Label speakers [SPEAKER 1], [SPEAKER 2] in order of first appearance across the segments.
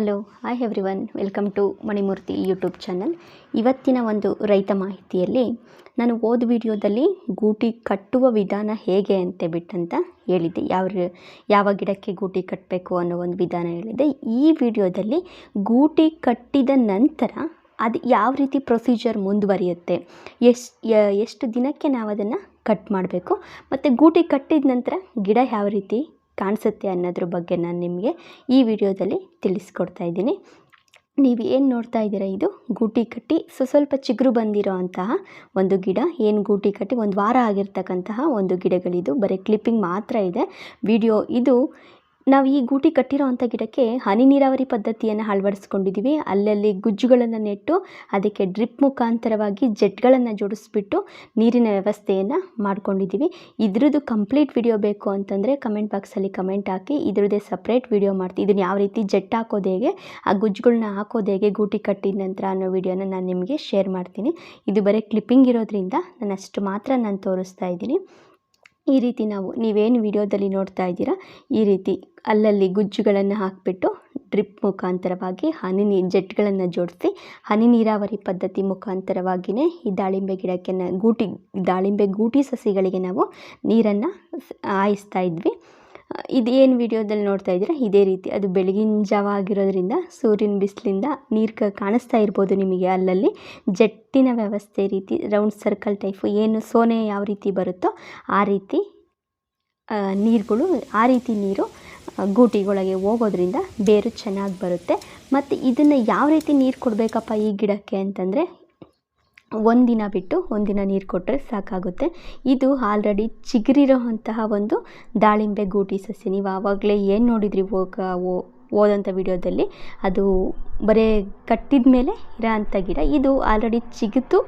[SPEAKER 1] Hello hi everyone welcome to Manimurthy YouTube channel ಇವತ್ತಿನ ಒಂದು ರೈತ ಮಾಹಿತಿಯಲ್ಲಿ ನಾನು ಓದ್ ವಿಡಿಯೋದಲ್ಲಿ ಗೂಟಿ ಕಟ್ಟುವ ವಿಧಾನ ಹೇಗೆ ಅಂತ ಬಿಟ್ಟಂತ ಹೇಳಿದ್ದೆ. ಯಾವ ಯಾವ ಗಿಡಕ್ಕೆ ಗೂಟಿ ಕಟ್ಟಬೇಕು ಅನ್ನೋ ಒಂದು ವಿಧಾನ ಹೇಳಿದೆ ಈ ವಿಡಿಯೋದಲ್ಲಿ ಗೂಟಿ ಕಟ್ಟಿದ ನಂತರ ಅದು ಯಾವ ರೀತಿ ಪ್ರೊಸೀಜರ್ ಮುಂದುವರಿಯುತ್ತೆ. ಎಷ್ಟು ಎಷ್ಟು ದಿನಕ್ಕೆ ನಾವು ಅದನ್ನು ಕಟ್ ಮಾಡಬೇಕು. ಮತ್ತು ಗೂಟಿ ಕಟ್ಟಿದ ನಂತರ ಗಿಡ ಯಾವ ರೀತಿ ಕಾಣಿಸುತ್ತೆ ಅನ್ನೋದ್ರ ಬಗ್ಗೆ ನಾನು ನಿಮಗೆ ಈ ವಿಡಿಯೋದಲ್ಲಿ ತಿಳಿಸ್ಕೊಡ್ತಾ ಇದ್ದೀನಿ. ನೀವು ಏನು ನೋಡ್ತಾ ಇದ್ದೀರಾ? ಇದು ಗೂಟಿ ಕಟ್ಟಿ, ಸೊ ಸ್ವಲ್ಪ ಚಿಗುರು ಬಂದಿರೋ ಅಂತಹ ಒಂದು ಗಿಡ. ಏನು ಗೂಟಿ ಕಟ್ಟಿ? ಒಂದು ವಾರ ಆಗಿರ್ತಕ್ಕಂತಹ ಒಂದು ಗಿಡಗಳಿದು. ಬರೀ ಕ್ಲಿಪ್ಪಿಂಗ್ ಮಾತ್ರ ಇದೆ. ವಿಡಿಯೋ ಇದು ನಾವು ಈ ಗೂಟಿ ಕಟ್ಟಿರೋ ಅಂಥ ಗಿಡಕ್ಕೆ ಹನಿ ನೀರಾವರಿ ಪದ್ಧತಿಯನ್ನು ಅಳವಡಿಸ್ಕೊಂಡಿದ್ದೀವಿ. ಅಲ್ಲಲ್ಲಿ ಗುಜ್ಜುಗಳನ್ನು ನೆಟ್ಟು ಅದಕ್ಕೆ ಡ್ರಿಪ್ ಮುಖಾಂತರವಾಗಿ ಜೆಟ್ಗಳನ್ನು ಜೋಡಿಸ್ಬಿಟ್ಟು ನೀರಿನ ವ್ಯವಸ್ಥೆಯನ್ನು ಮಾಡ್ಕೊಂಡಿದ್ದೀವಿ. ಇದ್ರದ್ದು ಕಂಪ್ಲೀಟ್ ವಿಡಿಯೋ ಬೇಕು ಅಂತಂದರೆ ಕಮೆಂಟ್ ಬಾಕ್ಸಲ್ಲಿ ಕಮೆಂಟ್ ಹಾಕಿ, ಇದ್ರದ್ದೇ ಸಪ್ರೇಟ್ ವಿಡಿಯೋ ಮಾಡ್ತೀನಿ ಇದನ್ನು ಯಾವ ರೀತಿ ಜೆಟ್ ಹಾಕೋದು ಹೇಗೆ, ಆ ಗುಜ್ಜುಗಳನ್ನ ಹಾಕೋದು ಹೇಗೆ, ಗೂಟಿ ಕಟ್ಟಿದ ನಂತರ ಅನ್ನೋ ವಿಡಿಯೋನ ನಾನು ನಿಮಗೆ ಶೇರ್ ಮಾಡ್ತೀನಿ. ಇದು ಬರೀ ಕ್ಲಿಪ್ಪಿಂಗ್ ಇರೋದ್ರಿಂದ ನಾನು ಅಷ್ಟು ಮಾತ್ರ ನಾನು ತೋರಿಸ್ತಾ ಇದ್ದೀನಿ. ಈ ರೀತಿ ನಾವು ನೀವೇನು ವಿಡಿಯೋದಲ್ಲಿ ನೋಡ್ತಾ ಇದ್ದೀರಾ, ಈ ರೀತಿ ಅಲ್ಲಲ್ಲಿ ಗುಜ್ಜುಗಳನ್ನು ಹಾಕಿಬಿಟ್ಟು ಡ್ರಿಪ್ ಮುಖಾಂತರವಾಗಿ ಹನಿ ನೀ, ಜೆಟ್ಗಳನ್ನು ಜೋಡಿಸಿ ಹನಿ ನೀರಾವರಿ ಪದ್ಧತಿ ಮುಖಾಂತರವಾಗಿಯೇ ಈ ದಾಳಿಂಬೆ ಗಿಡಕ್ಕೆ ಗೂಟಿ, ದಾಳಿಂಬೆ ಗೂಟಿ ಸಸಿಗಳಿಗೆ ನಾವು ನೀರನ್ನು ಹಾಯಿಸ್ತಾ ಇದ್ವಿ. ಇದು ಏನು ವಿಡಿಯೋದಲ್ಲಿ ನೋಡ್ತಾ ಇದ್ದೀರಾ? ಇದೇ ರೀತಿ. ಅದು ಬೆಳಗಿನ ಜಾವ ಆಗಿರೋದ್ರಿಂದ, ಸೂರ್ಯನ ಬಿಸಿಲಿಂದ ನೀರು ಕಾಣಿಸ್ತಾ ಇರ್ಬೋದು ನಿಮಗೆ ಅಲ್ಲಲ್ಲಿ. ಜಟ್ಟಿನ ವ್ಯವಸ್ಥೆ ರೀತಿ ರೌಂಡ್ ಸರ್ಕಲ್ ಟೈಪು ಏನು ಸೋನೆ ಯಾವ ರೀತಿ ಬರುತ್ತೋ ಆ ರೀತಿ ನೀರುಗಳು, ಆ ರೀತಿ ನೀರು ಗೂಟಿಗೊಳಗೆ ಹೋಗೋದ್ರಿಂದ ಬೇರು ಚೆನ್ನಾಗಿ ಬರುತ್ತೆ. ಮತ್ತು ಇದನ್ನು ಯಾವ ರೀತಿ ನೀರು ಕೊಡಬೇಕಪ್ಪ ಈ ಗಿಡಕ್ಕೆ ಅಂತಂದರೆ ಒಂದಿನ ಬಿಟ್ಟು ಒಂದಿನ ನೀರು ಕೊಟ್ಟರೆ ಸಾಕಾಗುತ್ತೆ. ಇದು ಆಲ್ರೆಡಿ ಚಿಗುರಿರೋ ಅಂತಹ ಒಂದು ದಾಳಿಂಬೆ ಗೂಟಿ ಸಸ್ಯ. ನೀವು ಆವಾಗಲೇ ಏನು ನೋಡಿದ್ರಿ ಹೋಗ ಹೋದಂಥ ವಿಡಿಯೋದಲ್ಲಿ? ಅದು ಬರೇ ಕಟ್ಟಿದ ಮೇಲೆ ಇರೋ ಅಂಥ ಗಿಡ. ಇದು ಆಲ್ರೆಡಿ ಚಿಗಿತು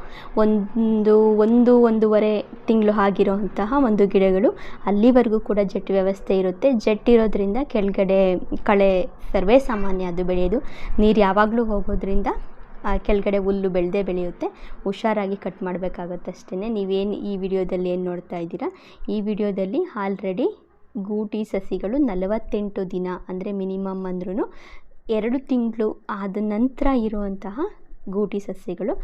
[SPEAKER 1] ಒಂದು ಒಂದು, ಒಂದೂವರೆ ತಿಂಗಳು ಆಗಿರೋ ಒಂದು ಗಿಡಗಳು. ಅಲ್ಲಿವರೆಗೂ ಕೂಡ ಜೆಟ್ ವ್ಯವಸ್ಥೆ ಇರುತ್ತೆ. ಜೆಟ್ ಇರೋದ್ರಿಂದ ಕೆಳಗಡೆ ಕಳೆ ಸರ್ವೇ ಸಾಮಾನ್ಯ ಅದು ಬೆಳೆಯೋದು. ನೀರು ಯಾವಾಗಲೂ ಹೋಗೋದ್ರಿಂದ ಕೆಳಗಡೆ ಹುಲ್ಲು ಬೆಳೆದೇ ಬೆಳೆಯುತ್ತೆ. ಹುಷಾರಾಗಿ ಕಟ್ ಮಾಡಬೇಕಾಗತ್ತೆ ಅಷ್ಟೇ ನೀವೇನು ಈ ವಿಡಿಯೋದಲ್ಲಿ ಏನು ನೋಡ್ತಾ ಇದ್ದೀರಾ? ಈ ವಿಡಿಯೋದಲ್ಲಿ ಆಲ್ರೆಡಿ ಗೂಟಿ ಸಸಿಗಳು ನಲವತ್ತೆಂಟು ದಿನ, ಅಂದರೆ ಮಿನಿಮಮ್ ಅಂದ್ರೂ ಎರಡು ತಿಂಗಳು ಆದ ನಂತರ ಇರುವಂತಹ ಗೂಟಿ ಸಸ್ಯಗಳು.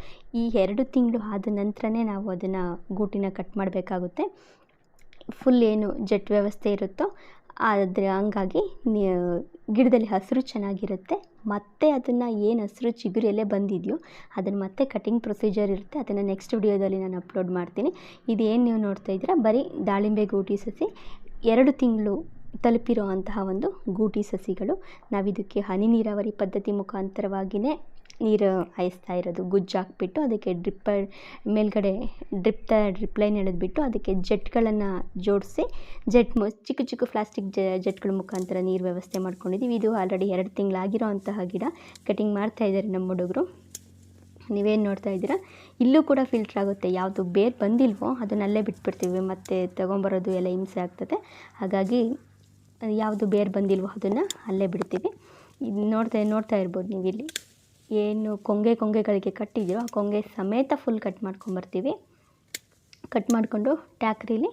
[SPEAKER 1] ಈ ಎರಡು ತಿಂಗಳು ಆದ ನಂತರನೇ ನಾವು ಅದನ್ನು ಗೂಟಿನ ಕಟ್ ಮಾಡಬೇಕಾಗುತ್ತೆ. ಫುಲ್ ಏನು ಜೆಟ್ ವ್ಯವಸ್ಥೆ ಇರುತ್ತೋ ಆದರೆ ಹಂಗಾಗಿ ಗಿಡದಲ್ಲಿ ಹಸಿರು ಚೆನ್ನಾಗಿರುತ್ತೆ. ಮತ್ತೆ ಅದನ್ನು ಏನು ಹಸಿರು ಚಿಗುರು ಬಂದಿದೆಯೋ ಅದನ್ನು ಮತ್ತೆ ಕಟಿಂಗ್ ಪ್ರೊಸೀಜರ್ ಇರುತ್ತೆ. ಅದನ್ನು ನೆಕ್ಸ್ಟ್ ವಿಡಿಯೋದಲ್ಲಿ ನಾನು ಅಪ್ಲೋಡ್ ಮಾಡ್ತೀನಿ. ಇದೇನು ನೀವು ನೋಡ್ತಾ ಇದ್ದೀರಾ? ಬರೀ ದಾಳಿಂಬೆ ಗೂಟಿ ಸಸಿ, ಎರಡು ತಿಂಗಳು ತಲುಪಿರೋ ಅಂತಹ ಒಂದು ಗೂಟಿ ಸಸಿಗಳು. ನಾವಿದಕ್ಕೆ ಹನಿ ನೀರಾವರಿ ಪದ್ಧತಿ ಮುಖಾಂತರವಾಗಿಯೇ ನೀರು ಹಾಯಿಸ್ತಾ ಇರೋದು ಗುಜ್ಜು ಹಾಕ್ಬಿಟ್ಟು ಅದಕ್ಕೆ ಡ್ರಿಪ್ಪ ಮೇಲುಗಡೆ ಡ್ರಿಪ್ ಥರ ಡ್ರಿಪ್ ಲೈನ್ ಎಳೆದ್ಬಿಟ್ಟು ಅದಕ್ಕೆ ಜೆಟ್ಗಳನ್ನು ಜೋಡಿಸಿ, ಜೆಟ್ ಮು, ಚಿಕ್ಕ ಚಿಕ್ಕ ಪ್ಲಾಸ್ಟಿಕ್ ಜ, ಜೆಟ್ಗಳ ಮುಖಾಂತರ ನೀರು ವ್ಯವಸ್ಥೆ ಮಾಡ್ಕೊಂಡಿದ್ದೀವಿ. ಇದು ಆಲ್ರೆಡಿ ಎರಡು ತಿಂಗಳಾಗಿರೋ ಅಂತಹ ಗಿಡ. ಕಟಿಂಗ್ ಮಾಡ್ತಾ ಇದ್ದಾರೆ ನಮ್ಮ ಹುಡುಗರು. ನೀವೇನು ನೋಡ್ತಾ ಇದ್ದೀರಾ? ಇಲ್ಲೂ ಕೂಡ ಫಿಲ್ಟ್ರ್ ಆಗುತ್ತೆ. ಯಾವುದು ಬೇರ್ ಬಂದಿಲ್ವೋ ಅದನ್ನಲ್ಲೇ ಬಿಟ್ಬಿಡ್ತೀವಿ. ಮತ್ತು ತೊಗೊಂಬರೋದು ಎಲ್ಲ ಹಿಂಸೆ ಆಗ್ತದೆ. ಹಾಗಾಗಿ ಯಾವುದು ಬೇರ್ ಬಂದಿಲ್ವೋ ಅದನ್ನು ಅಲ್ಲೇ ಬಿಡ್ತೀವಿ. ಇದು ನೋಡ್ತಾ ನೋಡ್ತಾ ಇರ್ಬೋದು ನೀವು ಇಲ್ಲಿ ಏನು ಕೊಂಗೆ ಕೊಂಗೆಗಳಿಗೆ ಕಟ್ಟಿದ್ದೀರೋ ಆ ಕೊಂಗೆ ಸಮೇತ ಫುಲ್ ಕಟ್ ಮಾಡ್ಕೊಂಬರ್ತೀವಿ ಕಟ್ ಮಾಡಿಕೊಂಡು ಟ್ಯಾಕ್ರಿಲಿ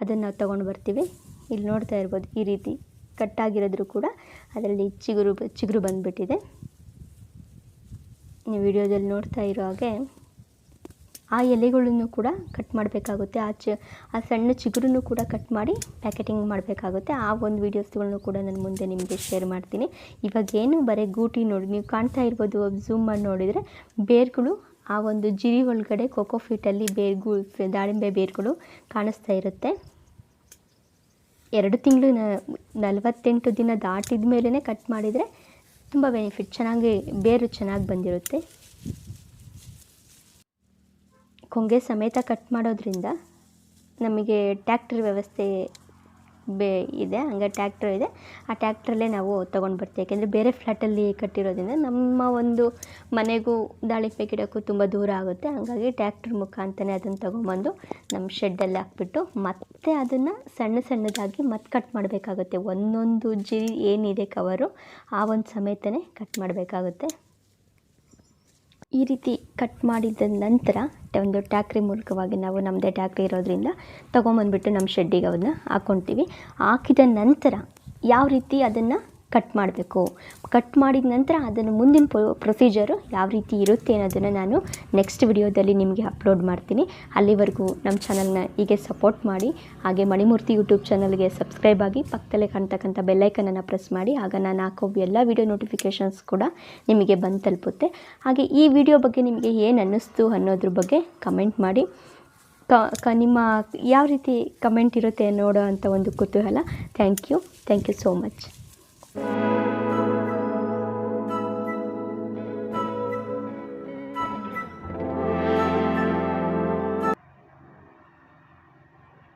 [SPEAKER 1] ಅದನ್ನು ನಾವು ತೊಗೊಂಡು ಬರ್ತೀವಿ. ಇಲ್ಲಿ ನೋಡ್ತಾ ಇರ್ಬೋದು ಈ ರೀತಿ ಕಟ್ಟಾಗಿರೋದ್ರೂ ಕೂಡ ಅದರಲ್ಲಿ ಚಿಗುರು ಚಿಗುರು ಬಂದುಬಿಟ್ಟಿದೆ. ನೀವು ವಿಡಿಯೋದಲ್ಲಿ ನೋಡ್ತಾ ಇರೋ ಹಾಗೆ ಆ ಎಲೆಗಳನ್ನು ಕೂಡ ಕಟ್ ಮಾಡಬೇಕಾಗುತ್ತೆ. ಆ ಚ, ಆ ಸಣ್ಣ ಚಿಗುರನ್ನು ಕೂಡ ಕಟ್ ಮಾಡಿ ಪ್ಯಾಕೆಟಿಂಗ್ ಮಾಡಬೇಕಾಗುತ್ತೆ. ಆ ಒಂದು ವೀಡಿಯೋಸ್ಗಳನ್ನು ಕೂಡ ನಾನು ಮುಂದೆ ನಿಮಗೆ ಶೇರ್ ಮಾಡ್ತೀನಿ. ಇವಾಗ ಏನು, ಬರೀ ಗೂಟಿ ನೋಡಿ, ನೀವು ಕಾಣ್ತಾ ಇರ್ಬೋದು ಝೂಮ್ ಮಾಡಿ ನೋಡಿದರೆ ಬೇರ್ಗಳು, ಆ ಒಂದು ಜಿರಿ ಒಳಗಡೆ ಕೋಕೋ ಫೀಟಲ್ಲಿ ಬೇರ್ಗು, ದಾಳಿಂಬೆ ಬೇರ್ಗಳು ಕಾಣಿಸ್ತಾ ಇರುತ್ತೆ. ಎರಡು ತಿಂಗಳು ನಲವತ್ತೆಂಟು ದಿನ ದಾಟಿದ ಮೇಲೇ ಕಟ್ ಮಾಡಿದರೆ ತುಂಬ ಬೆನಿಫಿಟ್ ಚೆನ್ನಾಗಿ, ಬೇರು ಚೆನ್ನಾಗಿ ಬಂದಿರುತ್ತೆ. ಕೊಂಗೆ ಸಮೇತ ಕಟ್ ಮಾಡೋದ್ರಿಂದ ನಮಗೆ ಟ್ಯಾಕ್ಟ್ರ್ ವ್ಯವಸ್ಥೆ ಬೇ ಇದೆ, ಹಂಗೆ ಟ್ಯಾಕ್ಟ್ರ್ ಇದೆ. ಆ ಟ್ಯಾಕ್ಟ್ರಲ್ಲೇ ನಾವು ತೊಗೊಂಡು ಬರ್ತೀವಿ. ಯಾಕೆಂದರೆ ಬೇರೆ ಫ್ಲ್ಯಾಟಲ್ಲಿ ಕಟ್ಟಿರೋದ್ರಿಂದ ನಮ್ಮ ಒಂದು ಮನೆಗೂ ದಾಳಿಂಬೆ ಗಿಡಕ್ಕೂ ತುಂಬ ದೂರ ಆಗುತ್ತೆ. ಹಾಗಾಗಿ ಟ್ಯಾಕ್ಟ್ರ್ ಮುಖಾಂತರ ಅದನ್ನು ತೊಗೊಂಬಂದು ನಮ್ಮ ಶೆಡ್ಡಲ್ಲಿ ಹಾಕ್ಬಿಟ್ಟು ಮತ್ತೆ ಅದನ್ನು ಸಣ್ಣ ಸಣ್ಣದಾಗಿ ಮತ್ತೆ ಕಟ್ ಮಾಡಬೇಕಾಗುತ್ತೆ. ಒಂದೊಂದು ಜಿ ಏನಿದೆ ಕವರು ಆ ಒಂದು ಸಮೇತನೇ ಕಟ್ ಮಾಡಬೇಕಾಗುತ್ತೆ. ಈ ರೀತಿ ಕಟ್ ಮಾಡಿದ ನಂತರ ಒಂದು ಟ್ಯಾಕ್ರಿ ಮೂಲಕವಾಗಿ ನಾವು ನಮ್ಮದೇ ಟ್ಯಾಕ್ರಿ ಇರೋದ್ರಿಂದ ತೊಗೊಂಬಂದ್ಬಿಟ್ಟು ನಮ್ಮ ಶೆಡ್ಡಿಗೆ ಅವನ್ನ ಹಾಕ್ಕೊಳ್ತೀವಿ ಹಾಕಿದ ನಂತರ ಯಾವ ರೀತಿ ಅದನ್ನು ಕಟ್ ಮಾಡಬೇಕು. ಕಟ್ ಮಾಡಿದ ನಂತರ ಅದನ್ನು ಮುಂದಿನ ಪ್ರೊಸೀಜರು ಯಾವ ರೀತಿ ಇರುತ್ತೆ ಅನ್ನೋದನ್ನು ನಾನು ನೆಕ್ಸ್ಟ್ ವಿಡಿಯೋದಲ್ಲಿ ನಿಮಗೆ ಅಪ್ಲೋಡ್ ಮಾಡ್ತೀನಿ. ಅಲ್ಲಿವರೆಗೂ ನಮ್ಮ ಚಾನಲ್ನ ಹೀಗೆ ಸಪೋರ್ಟ್ ಮಾಡಿ, ಹಾಗೆ ಮಣಿಮೂರ್ತಿ ಯೂಟ್ಯೂಬ್ ಚಾನಲ್ಗೆ ಸಬ್ಸ್ಕ್ರೈಬ್ ಆಗಿ ಪಕ್ಕದಲ್ಲೇ ಕಾಣ್ತಕ್ಕಂಥ ಬೆಲ್ಲೈಕನನ್ನು ಪ್ರೆಸ್ ಮಾಡಿ, ಆಗ ನಾನು ಹಾಕೋ ಎಲ್ಲ ವಿಡಿಯೋ ನೋಟಿಫಿಕೇಷನ್ಸ್ ಕೂಡ ನಿಮಗೆ ಬಂದು ತಲುಪುತ್ತೆ. ಹಾಗೆ ಈ ವಿಡಿಯೋ ಬಗ್ಗೆ ನಿಮಗೆ ಏನು ಅನ್ನಿಸ್ತು ಅನ್ನೋದ್ರ ಬಗ್ಗೆ ಕಮೆಂಟ್ ಮಾಡಿ. ಕ ಕ, ನಿಮ್ಮ ಯಾವ ರೀತಿ ಕಮೆಂಟ್ ಇರುತ್ತೆ ನೋಡೋ ಅಂಥ ಒಂದು ಕುತೂಹಲ. Thank you thank you so much